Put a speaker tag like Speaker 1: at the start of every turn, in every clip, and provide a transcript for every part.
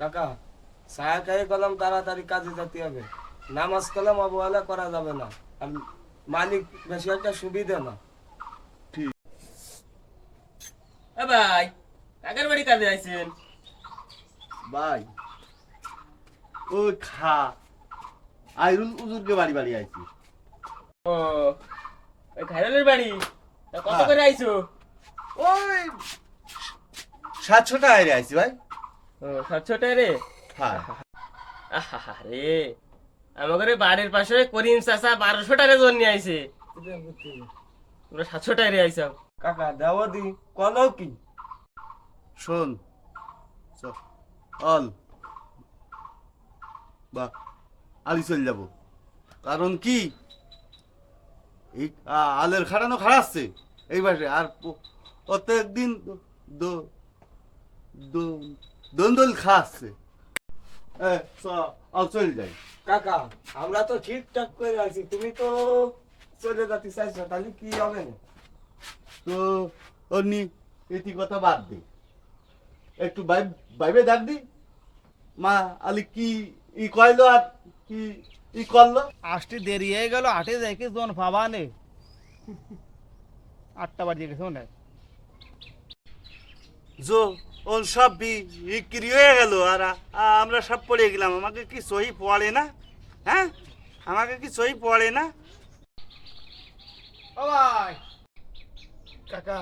Speaker 1: কাকা ছায়া খেয়ে গেলাম তাড়াতাড়ি কাজে যেতে হবে। নামাজ কালাম অবহেলা করা যাবে না। আর মালিক বেশি একটা সুবিধা না।
Speaker 2: এ ভাই কাকের বাড়ি কাজে আইছেন?
Speaker 3: ভাই ওই খা আইরুল উজুরকে বাড়ি বাড়ি আইছি।
Speaker 2: ও ওই খাইরালের বাড়ি? তা কত
Speaker 3: হ্যাঁ।
Speaker 2: করে আইছো?
Speaker 3: ওই সাতশো টাকা আইছি ভাই।
Speaker 2: ও সাতশো টাকা রে?
Speaker 3: হ্যাঁ।
Speaker 2: আহা রে আমাদের বাড়ির পাশে করিম বারোশো টাকা জোর নিয়ে আইছে। তোমরা সাতশো টাকা রে
Speaker 1: কাকা দেওয়া দি কলো কি?
Speaker 3: শোন চ, অল বা আলি চলে যাব। কারণ কি? এই আলের খাড়ানো খাড়াচ্ছে এই পাশে আর প- প্রত্যেক দিন দ- দ- দন্দল খাচ্ছে। চলে যাই।
Speaker 1: কাকা আমরা তো ঠিকঠাক করে আছি তুমি তো চলে যেতে চাইছো তাহলে কি হবে না?
Speaker 3: তো অন্য এটি কথা বাদ দে। একটু ভাইবে ডাক দি। মা আলি কি ই কইলো আর কি ই করল?
Speaker 4: আসতে দেরি হয়ে গেল আটে যাইকে জন পাবা নে। আটটা বাজিয়ে গেছে মনে হয়।
Speaker 3: জো ওন সব বিক্রি হয়ে গেল আর আমরা সব পড়ে গেলাম। আমাকে কি সহি পড়ে না? হ্যাঁ? আমাকে কি সহি পড়ে না?
Speaker 4: ভাই। কাকা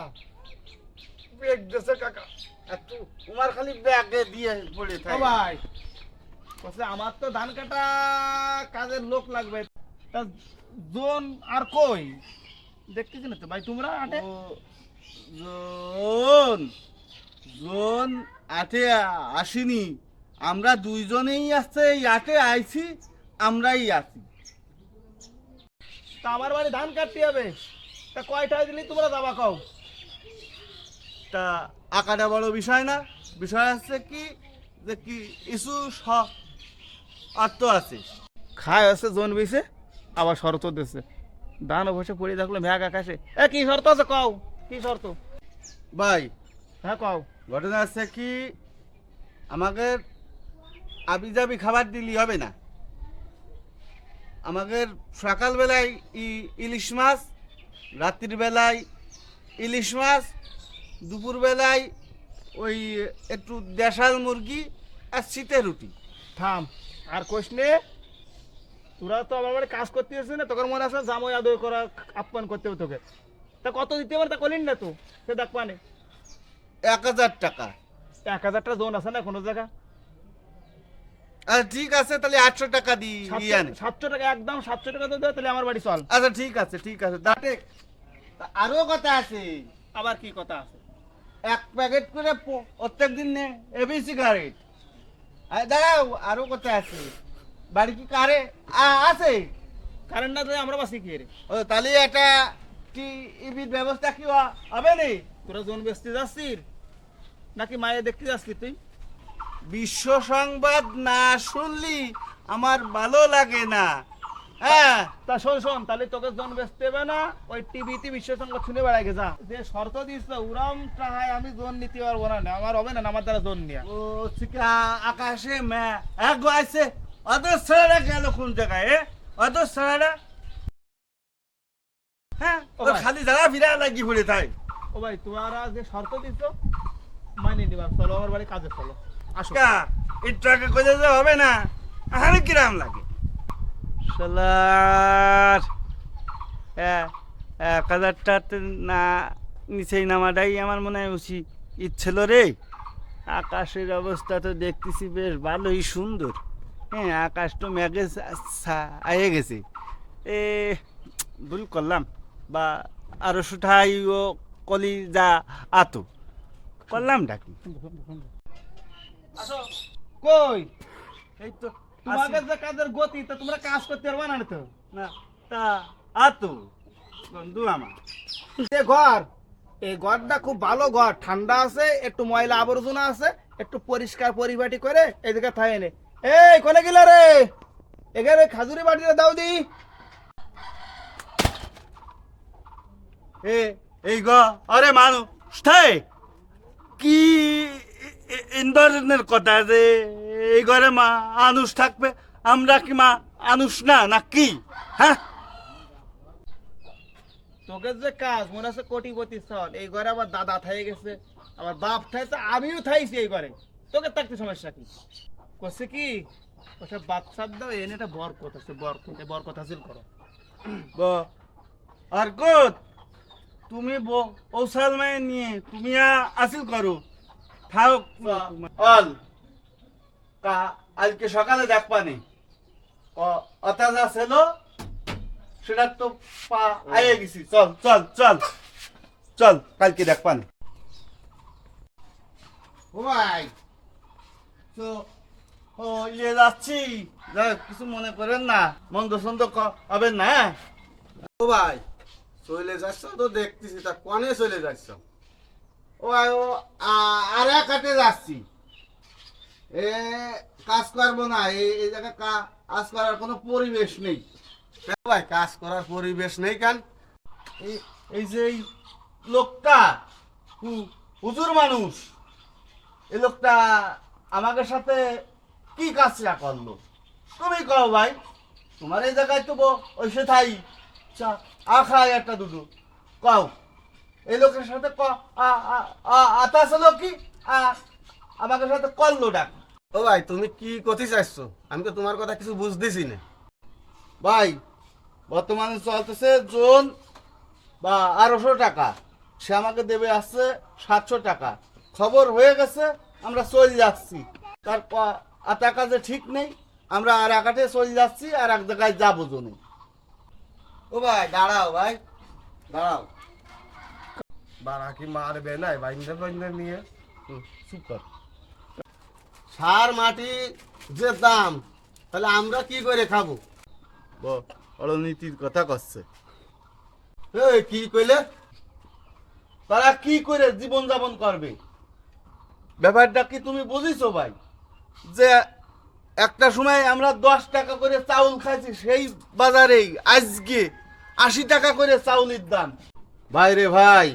Speaker 4: ব্রেক দেছে কাকা।
Speaker 3: আর তু তোমার খালি ব্যাগে দিয়ে পড়ে থাকে।
Speaker 4: ভাই। বলছে আমার তো ধান কাটা কাজের লোক লাগবে। তা জোন আর কই? দেখতেছি না তো। ভাই তোমরা আটে?
Speaker 3: জোন। জোন আটে আসিনি। আমরা দুইজনেই আসছে এই আটে আইছি আমরাই আছি।
Speaker 4: তা আমার বাড়ি ধান কাটতে হবে। তা কয়টায় দিলি তোমরা যাবা কও?
Speaker 3: তা আঁকাটা বড় বিষয় না। বিষয় আছে কি যে কি ইসু স- অর্থ আছে।
Speaker 4: খায় আছে জোন বেছে আবার শর্ত দিছে। ধান বসে পড়ে থাকল মেঘ আকাশে। এ কি শর্ত আছে কও? কি শর্ত?
Speaker 3: ভাই
Speaker 4: হ্যাঁ কও।
Speaker 3: ঘটনা আছে কি আমাদের আবি যাবি খাবার দিলি হবে না। আমাদের সকালবেলায় ইলিশ মাছ রাত্রির বেলায় ইলিশ মাছ দুপুরবেলায় ওই একটু দেশাল মুরগি আর শীতের রুটি।
Speaker 4: থাম আর কোশ নে তোরা তো আমার কাজ করতে আসছিস না তোর মনে আছে জামাই আদর করা আপ্যায়ন করতে হবে তোকে। তা কত দিতে পারে তা কলিন না তো সে দেখ পানে।
Speaker 3: এক হাজার টাকা।
Speaker 4: এক হাজারটা জোন আছে না কোনো জায়গা?
Speaker 3: আচ্ছা ঠিক আছে তাহলে আটশো টাকা দিই
Speaker 4: সাতশো টাকা একদম সাতশো টাকা দেয় তাহলে আমার বাড়ি চল।
Speaker 3: আচ্ছা ঠিক আছে ঠিক আছে দাঁতে আরও কথা আছে।
Speaker 4: আবার কি কথা আছে?
Speaker 3: এক প্যাকেট করে প্রত্যেক দিন নে এবি সিগারেট দাঁড়াও আরও কথা আছে। বাড়ি কি কারে? আছে।
Speaker 4: কারেন্ট না আমরা বাসি কি রে?
Speaker 3: ও তাহলে একটা টিভির ব্যবস্থা কি হবে নি?
Speaker 4: তোরা জোন বেচতে যাচ্ছিস নাকি মায়ে দেখতে যাচ্ছিস তুই?
Speaker 3: বিশ্ব সংবাদ না শুনলি আমার ভালো লাগে না। হ্যাঁ
Speaker 4: তা শোন শোন তাহলে তোকে জন বেচতে হবে না ওই টিভিতে বিশ্ব সংবাদ শুনে বেড়াই গে যা যে শর্ত দিস উড়াম টাহায় আমি জোন নিতে পারব না আমার হবে না আমার দ্বারা জোন নিয়া।
Speaker 3: ও চিকা আকাশে মে এক আছে অত ছেলেরা গেল কোন জায়গায় এ? অত ছেলেরা? হ্যাঁ খালি জায়গা ফিরা লাগি পড়ে থাই
Speaker 4: ও ভাই, তোমরা যে শর্ত দিছ মাইনে নিবা, চলো, আমার বাড়ি কাজে চলো। আসো।
Speaker 3: এই ট্রাকে কইলে যে হবে না আরে কিরাম লাগে। শালার এক হাজার টাকাতে না, নিচেই নামাটাই আমার মনে হয় উচিত। ইচ্ছিল রে, আকাশের অবস্থা তো দেখতেছি বেশ ভালোই সুন্দর। হ্যাঁ আকাশ তো মেঘে আয়ে গেছে। এ, ভুল করলাম, বা আরও সুঠাই কলি যা আতো। করলাম ডাকি।
Speaker 4: কই?
Speaker 3: এই তো
Speaker 4: তোমাদের যে কাজের গতি তা তোমরা কাজ করতে পারবে না তো?
Speaker 3: না তা আতো বন্ধু আমার।
Speaker 4: যে ঘর এই ঘরটা খুব ভালো ঘর। ঠান্ডা আছে একটু ময়লা আবর্জনা আছে একটু পরিষ্কার পরিপাটি করে এদিকে থাকে নে। এই কোনে গেল রে? এখানে খাজুরি বাটিটা দাও দি।
Speaker 3: এ এই গ আরে মানুষ ঠাই কি ইন্দোরের কথা যে এই ঘরে মা আনুষ থাকবে আমরা কি মা আনুষ না না কি হ্যাঁ?
Speaker 4: তোকে যে কাজ মনে হচ্ছে কোটিপতি সন এই ঘরে আবার দাদা থাই গেছে আবার বাপ থাইছে আমিও থাইছি এই ঘরে। তোকে থাকতে সমস্যা কি? করছে কি ওসব বাচ্চার দাও এনে একটা বরকত আছে বরকত এই বরকত হাসিল করো।
Speaker 3: আর কোত? তুমি ব- ঔষধ মায়ের নিয়ে তুমি আসিল করো। থাও। অল। কা আজকে সকালে দেখবানি। অত্যাচার ছিল সেটা তো পা আয়ে গেছি। চল চল চল চল কালকে দেখবানি। ও ভাই তো ও ইয়ে যাচ্ছি। কিছু মনে করেন না। মন্দ সন্দ ক- হবেন না হ্যাঁ?
Speaker 5: ও ভাই। চলে যাচ্ছ তো দেখতেছি, তা কনে চলে যাচ্ছ?
Speaker 3: ও আর এক হাটে যাচ্ছি। এ, কাজ করব না এই জায়গায় কাজ করার কোনো পরিবেশ নেই।
Speaker 5: ভাই, কাজ করার পরিবেশ নেই কেন?
Speaker 3: এই- যে এই লোকটা হুজুর মানুষ এই লোকটা আমাকে সাথে কি কাজটা করল? তুমি কও ভাই, তোমার এই জায়গায় তো ব- ওই সে থাই। চা আখায় একটা দুটো কও এই লোকের সাথে ক আ- আ- আ- আতাস হলো কি? আ- আমাদের সাথে করল ডাক।
Speaker 5: ও ভাই তুমি কি করতে চাইছ? আমি তো তোমার কথা কিছু বুঝতেছি না।
Speaker 3: ভাই বর্তমানে চলতেছে জোন বা আড়াইশো টাকা। সে আমাকে দেবে আসছে সাতশো টাকা। খবর হয়ে গেছে আমরা চলে যাচ্ছি। তার টাকা যে ঠিক নেই আমরা আর একাটে চলে যাচ্ছি আর এক জায়গায় যাব জনে।
Speaker 5: ও ভাই দাঁড়াও ভাই। দাঁড়াও। বাড়া কি মারবে না বাইন্দে বাইন্দে নিয়ে।
Speaker 3: চুপ কর।
Speaker 5: সার মাটি যে দাম তাহলে আমরা কি করে খাব?
Speaker 3: বড় নীতির কথা করছে
Speaker 5: এই কি কইলে?
Speaker 3: তারা কি করে জীবন যাপন করবে? ব্যাপারটা কি তুমি বুঝিছো ভাই? যে একটা সময় আমরা দশ টাকা করে চাউল খাইছি, সেই বাজারেই আজকে আশি টাকা করে চাউলের দাম। ভাই রে ভাই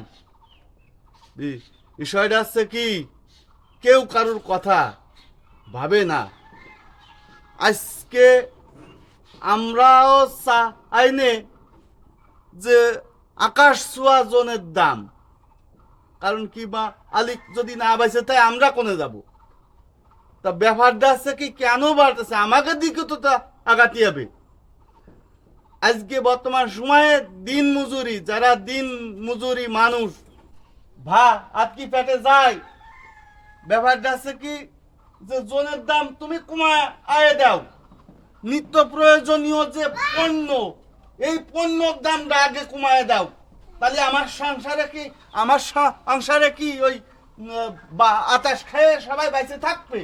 Speaker 3: বিষয়টা হচ্ছে কি, কেউ কারোর কথা ভাবে না। আজকে আমরাও চা আইনে যে আকাশ ছোঁয়া জনের দাম। কারণ কি বা আলিক যদি না বাইছে, তাই আমরা কোনে যাব? তা ব্যাপারটা আছে কি, কেন বাড়তেছে? আমাকে দিকে তো তা আগাতি হবে। আজকে বর্তমান সময়ে দিন মজুরি, যারা দিন মজুরি মানুষ, ভা, আজকি পেটে যায়। ব্যাপারটা আছে কি, যে জনের দাম তুমি কমায়, আয়ে দাও। নিত্য প্রয়োজনীয় যে পণ্য, এই পণ্যর দামটা আগে কমায় দাও। তাহলে আমার সংসারে কি, আমার সংসারে কি ওই আতাস খেয়ে সবাই বাইসে থাকবে?